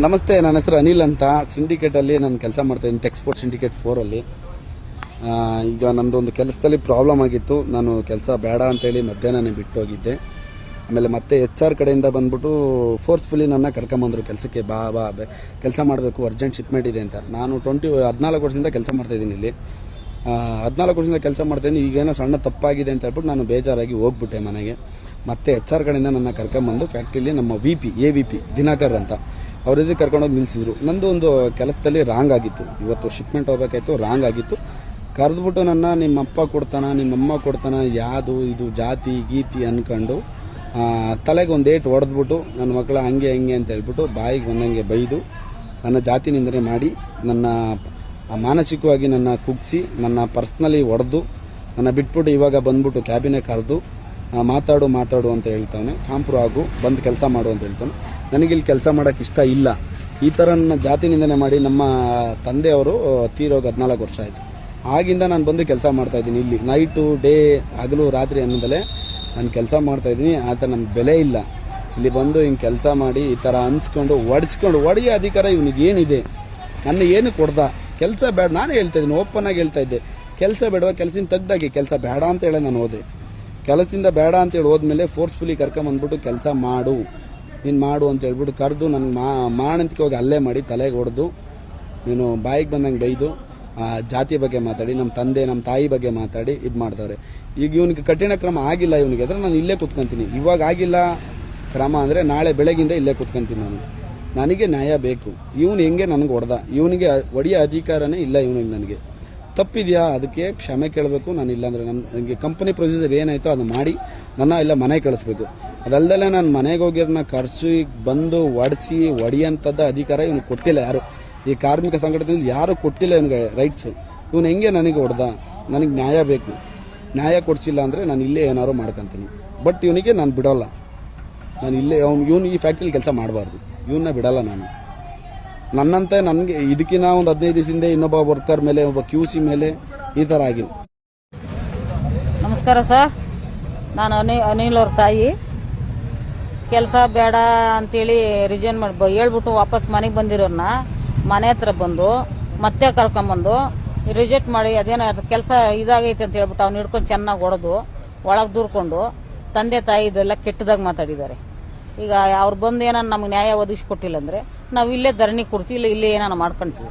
ನಮಸ್ತೆ, ನನ್ನ ಹೆಸರು ಅನಿಲ್ ಅಂತ. ಸಿಂಡಿಕೇಟ್ ಅಲ್ಲಿ ನಾನು ಕೆಲಸ ಮಾಡ್ತಾ ಇದ್ದೀನಿ ಟೆಕ್ಸ್ಪೋರ್ಟ್ ಸಿಂಡಿಕೇಟ್ ಫೋರಲ್ಲಿ ಈಗ ನಂದೊಂದು ಕೆಲಸದಲ್ಲಿ ಪ್ರಾಬ್ಲಮ್ ಆಗಿತ್ತು. ನಾನು ಕೆಲಸ ಬೇಡ ಅಂತೇಳಿ ಮಧ್ಯಾಹ್ನನೇ ಬಿಟ್ಟು ಹೋಗಿದ್ದೆ ಆಮೇಲೆ ಮತ್ತೆ ಎಚ್ ಆರ್ ಕಡೆಯಿಂದ ಬಂದ್ಬಿಟ್ಟು ಫೋರ್ಸ್ಫುಲಿ ನನ್ನ ಕರ್ಕೊಂಬಂದರು ಕೆಲಸಕ್ಕೆ, ಬಾ ಬಾ ಕೆಲಸ ಮಾಡಬೇಕು ಅರ್ಜೆಂಟ್ ಶಿಪ್ಮೆಂಟ್ ಇದೆ ಅಂತ. ನಾನು ಟ್ವೆಂಟಿ ಹದಿನಾಲ್ಕು ವರ್ಷದಿಂದ ಕೆಲಸ ಮಾಡ್ತಾ ಇದ್ದೀನಿ ಇಲ್ಲಿ ಹದಿನಾಲ್ಕು ವರ್ಷದಿಂದ ಕೆಲಸ ಮಾಡ್ತೀನಿ ಈಗೇನೋ ಸಣ್ಣ ತಪ್ಪಾಗಿದೆ ಅಂತ ಹೇಳ್ಬಿಟ್ಟು ನಾನು ಬೇಜಾರಾಗಿ ಹೋಗ್ಬಿಟ್ಟೆ ಮನೆಗೆ. ಮತ್ತೆ ಎಚ್ ಆರ್ ಕಡೆಯಿಂದ ನನ್ನ ಕರ್ಕೊಂಬಂದು ಫ್ಯಾಕ್ಟ್ರಿಲಿ ನಮ್ಮ V P A V P Dinakar ಅಂತ. ಅವ್ರ ಜೊತೆ ಕರ್ಕೊಂಡೋಗಿ ನಿಲ್ಲಿಸಿದ್ರು ನಂದು ಒಂದು ಕೆಲಸದಲ್ಲಿ ರಾಂಗ್ ಆಗಿತ್ತು. ಇವತ್ತು ಶಿಪ್ಮೆಂಟ್ ಹೋಗ್ಬೇಕಾಯ್ತು ರಾಂಗ್ ಆಗಿತ್ತು. ಕರೆದ್ಬಿಟ್ಟು ನನ್ನ ನಿಮ್ಮಪ್ಪ ಕೊಡ್ತಾನ, ನಿಮ್ಮಮ್ಮ ಕೊಡ್ತಾನ ಯಾವುದು ಇದು ಜಾತಿ ಗೀತಿ ಅನ್ಕೊಂಡು ತಲೆಗೆ ಒಂದು ಏಟು ಹೊಡೆದ್ಬಿಟ್ಟು ನನ್ನ ಮಕ್ಕಳ ಹಂಗೆ ಹಂಗೆ ಅಂತ ಹೇಳ್ಬಿಟ್ಟು ಬಾಯಿಗೆ ಬಂದಂಗೆ ಬೈದು ನನ್ನ ಜಾತಿ ನಿಂದನೆ ಮಾಡಿ ನನ್ನ ಮಾನಸಿಕವಾಗಿ ನನ್ನ ಕುಗ್ಸಿ, ನನ್ನ ಪರ್ಸ್ನಲಿ ಹೊಡೆದು ನನ್ನ ಬಿಟ್ಬಿಟ್ಟು ಇವಾಗ ಬಂದ್ಬಿಟ್ಟು ಕ್ಯಾಬಿನೇ ಕರೆದು ಮಾತಾಡು ಮಾತಾಡು ಅಂತ ಹೇಳ್ತಾನೆ ಕಾಂಪ್ರು ಆಗು, ಬಂದು ಕೆಲಸ ಮಾಡು ಅಂತ ಹೇಳ್ತಾನೆ ನನಗಿಲ್ಲಿ ಕೆಲಸ ಮಾಡೋಕೆ ಇಷ್ಟ ಇಲ್ಲ. ಈ ಥರ ನನ್ನ ಜಾತಿ ನಿಂದನೆ ಮಾಡಿ ನಮ್ಮ ತಂದೆಯವರು ತೀರೋಗಿ ಹದಿನಾಲ್ಕು ವರ್ಷ ಆಯಿತು. ಆಗಿಂದ ನಾನು ಬಂದು ಕೆಲಸ ಮಾಡ್ತಾ ಇದ್ದೀನಿ ಇಲ್ಲಿ. ನೈಟು, ಡೇ, ಹಗಲು, ರಾತ್ರಿ ಅನ್ನೋದಲ್ಲೇ ನಾನು ಕೆಲಸ ಮಾಡ್ತಾ ಇದ್ದೀನಿ. ಆ ಥರ ನನ್ನ ಬೆಲೆ ಇಲ್ಲ. ಇಲ್ಲಿ ಬಂದು ಹಿಂಗೆ ಕೆಲಸ ಮಾಡಿ ಈ ಥರ ಅನ್ಸ್ಕೊಂಡು, ಒಡಿಸ್ಕೊಂಡು, ಒಡೆಯ ಅಧಿಕಾರ ಇವನಿಗೆ ಏನಿದೆ ನನ್ನ ಏನು ಕೊಡ್ದ? ಕೆಲಸ ಬೇಡ ನಾನು ಹೇಳ್ತಾ ಇದ್ದೀನಿ, ಓಪನ್ ಆಗಿ ಹೇಳ್ತಾ ಇದ್ದೆ. ಕೆಲಸ ಬೇಡವಾ? ಕೆಲಸಿನ ತೆಗ್ದಾಗಿ ಕೆಲಸ ಬೇಡ ಅಂತ ಹೇಳಿ ನಾನು ಹೋದೆ. ಕೆಲಸದಿಂದ ಬೇಡ ಅಂತ ಹೇಳಿ ಹೋದ್ಮೇಲೆ ಫೋರ್ಸ್ಫುಲಿ ಕರ್ಕೊಂಬಂದ್ಬಿಟ್ಟು ಕೆಲಸ ಮಾಡು. ನೀನು ಮಾಡು ಅಂತ ಹೇಳ್ಬಿಟ್ಟು ಕರೆದು ನನ್ನ ಮಾ ಹೋಗಿ ಅಲ್ಲೇ ಮಾಡಿ ತಲೆಗೆ ಹೊಡೆದು ನೀನು ಬಾಯಿಗೆ ಬಂದಂಗೆ ಬೈದು ಆ, ಜಾತಿ ಬಗ್ಗೆ ಮಾತಾಡಿ ನಮ್ಮ ತಂದೆ ನಮ್ಮ ತಾಯಿ ಬಗ್ಗೆ ಮಾತಾಡಿ ಇದು ಮಾಡ್ತಾರೆ ಈಗ ಇವನಿಗೆ ಕಠಿಣ ಕ್ರಮ ಆಗಿಲ್ಲ ಇವನಿಗೆ. ಅಂದರೆ ನಾನು ಇಲ್ಲೇ ಕುತ್ಕೊಂತೀನಿ. ಇವಾಗ ಆಗಿಲ್ಲ ಕ್ರಮ ಅಂದರೆ ನಾಳೆ ಬೆಳಗಿಂದ ಇಲ್ಲೇ ಕುತ್ಕೊಂತೀನಿ ನಾನು. ನನಗೆ ನ್ಯಾಯ ಬೇಕು. ಇವನು ಹೆಂಗೆ ನನಗೆ ಹೊಡೆದ? ಇವನಿಗೆ ಒಡೆಯ ಅಧಿಕಾರನೇ ಇಲ್ಲ ಇವನಿಗೆ ನನಗೆ. ತಪ್ಪಿದೆಯಾ? ಅದಕ್ಕೆ ಕ್ಷಮೆ ಕೇಳಬೇಕು. ನಾನು ಇಲ್ಲಾಂದರೆ ನನ್ನ ನನಗೆ ಕಂಪನಿ ಪ್ರೊಸೀಜರ್ ಏನಾಯಿತೋ ಅದು ಮಾಡಿ, ನನ್ನ ಇಲ್ಲ ಮನೆಗೆ ಕಳಿಸ್ಬೇಕು. ಅದಲ್ಲದೆ ನಾನು ಮನೆಗೆ ಹೋಗಿರೋನ ಕರ್ಸಿ, ಬಂದು ಒಡಿಸಿ ಹೊಡಿಯೋಂಥದ್ದು ಅಧಿಕಾರ ಇವನು ಕೊಟ್ಟಿಲ್ಲ ಯಾರು. ಈ ಕಾರ್ಮಿಕ ಸಂಘಟನೆಯಿಂದ ಯಾರು ಕೊಟ್ಟಿಲ್ಲ ಇವನಿಗೆ ರೈಟ್ಸು ಇವನು ಹೆಂಗೆ ನನಗೆ ಹೊಡೆದ? ನನಗೆ ನ್ಯಾಯ ಬೇಕು. ನ್ಯಾಯ ಕೊಡಿಸಿಲ್ಲ ಅಂದರೆ ನಾನು ಇಲ್ಲೇ ಏನಾದ್ರು ಮಾಡ್ಕೊತೀನಿ. ಬಟ್ ಇವನಿಗೆ ನಾನು ಬಿಡೋಲ್ಲ. ನಾನು ಇಲ್ಲೇ ಅವ್ನು ಇವನು ಈ ಫ್ಯಾಕ್ಟ್ರಿಲಿ ಕೆಲಸ ಮಾಡಬಾರ್ದು. ಇವನ್ನ ಬಿಡೋಲ್ಲ ನಾನು. ನನ್ನಂತೆ ನನಗೆ ಇದಕ್ಕಿಂತ ಒಂದು ಹದಿನೈದು ದಿವಸದಿಂದ ಇನ್ನೊಬ್ಬ ವರ್ಕರ್ ಮೇಲೆ, ಒಬ್ಬ ಕ್ಯೂ ಸಿ ಮೇಲೆ ಈ ಥರ ಆಗಿಲ್ಲ. ನಮಸ್ಕಾರ ಸರ್. ನಾನು ಅನಿ, ಅನಿಲ್ ಅವ್ರ ತಾಯಿ. ಕೆಲಸ ಬೇಡ ಅಂತೇಳಿ ರಿಜೈನ್ ಮಾಡಿ ಹೇಳ್ಬಿಟ್ಟು ವಾಪಸ್ ಮನೆಗೆ ಬಂದಿರೋರನ್ನ ಮನೆ ಹತ್ರ ಬಂದು, ಮತ್ತೆ ಕರ್ಕೊಂಬಂದು ರಿಜೆಕ್ಟ್ ಮಾಡಿ ಅದೇನೋ ಕೆಲಸ ಇದಾಗೈತೆ ಅಂತ ಹೇಳ್ಬಿಟ್ಟು ಅವ್ನು ಹಿಡ್ಕೊಂಡು ಚೆನ್ನಾಗಿ ಹೊಡೆದು, ಒಳಗೆ ದೂರ್ಕೊಂಡು ತಂದೆ ತಾಯಿ ಇದೆಲ್ಲ ಕೆಟ್ಟದಾಗ ಮಾತಾಡಿದ್ದಾರೆ. ಈಗ ಅವ್ರು ಬಂದು ಏನಾರು ನಮ್ಗೆ ನ್ಯಾಯ ಒದಗಿಸ್ಕೊಟ್ಟಿಲ್ಲ ಅಂದ್ರೆ ನಾವು ಇಲ್ಲೇ ಧರಣಿ ಕೊಡ್ತೀವಿ, ಇಲ್ಲ ಇಲ್ಲೇ ಏನಾರು ಮಾಡ್ಕೊಂತೀವಿ.